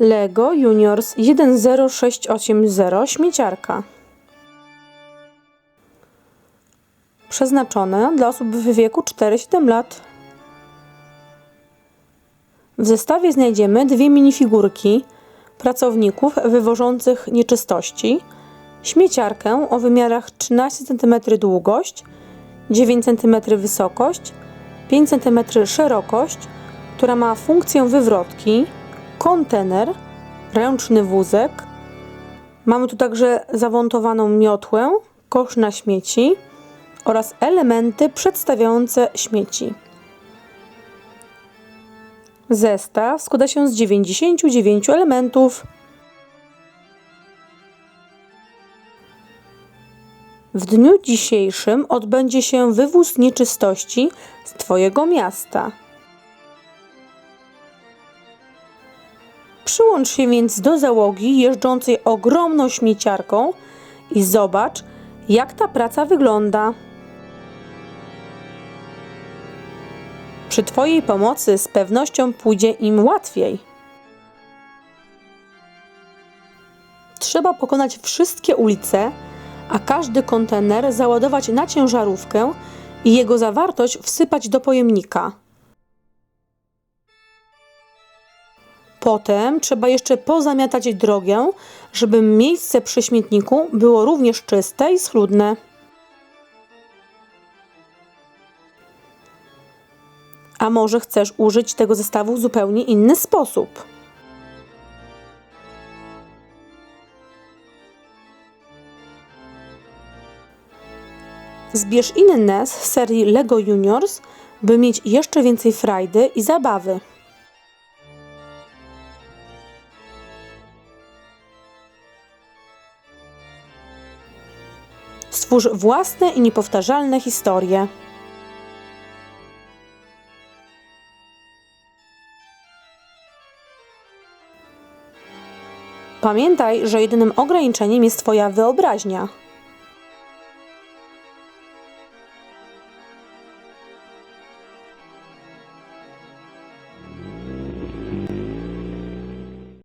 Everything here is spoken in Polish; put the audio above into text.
Lego Juniors 10680 śmieciarka. Przeznaczone dla osób w wieku 4-7 lat. W zestawie znajdziemy dwie minifigurki pracowników wywożących nieczystości, śmieciarkę o wymiarach 13 cm długość, 9 cm wysokość, 5 cm szerokość, która ma funkcję wywrotki, kontener, ręczny wózek. Mamy tu także zawontowaną miotłę, kosz na śmieci oraz elementy przedstawiające śmieci. Zestaw składa się z 99 elementów. W dniu dzisiejszym odbędzie się wywóz nieczystości z Twojego miasta. Przyłącz się więc do załogi jeżdżącej ogromną śmieciarką i zobacz, jak ta praca wygląda. Przy Twojej pomocy z pewnością pójdzie im łatwiej. Trzeba pokonać wszystkie ulice, a każdy kontener załadować na ciężarówkę i jego zawartość wsypać do pojemnika. Potem trzeba jeszcze pozamiatać drogę, żeby miejsce przy śmietniku było również czyste i schludne. A może chcesz użyć tego zestawu w zupełnie inny sposób? Zbierz inne z serii LEGO Juniors, by mieć jeszcze więcej frajdy i zabawy. Stwórz własne i niepowtarzalne historie. Pamiętaj, że jedynym ograniczeniem jest Twoja wyobraźnia.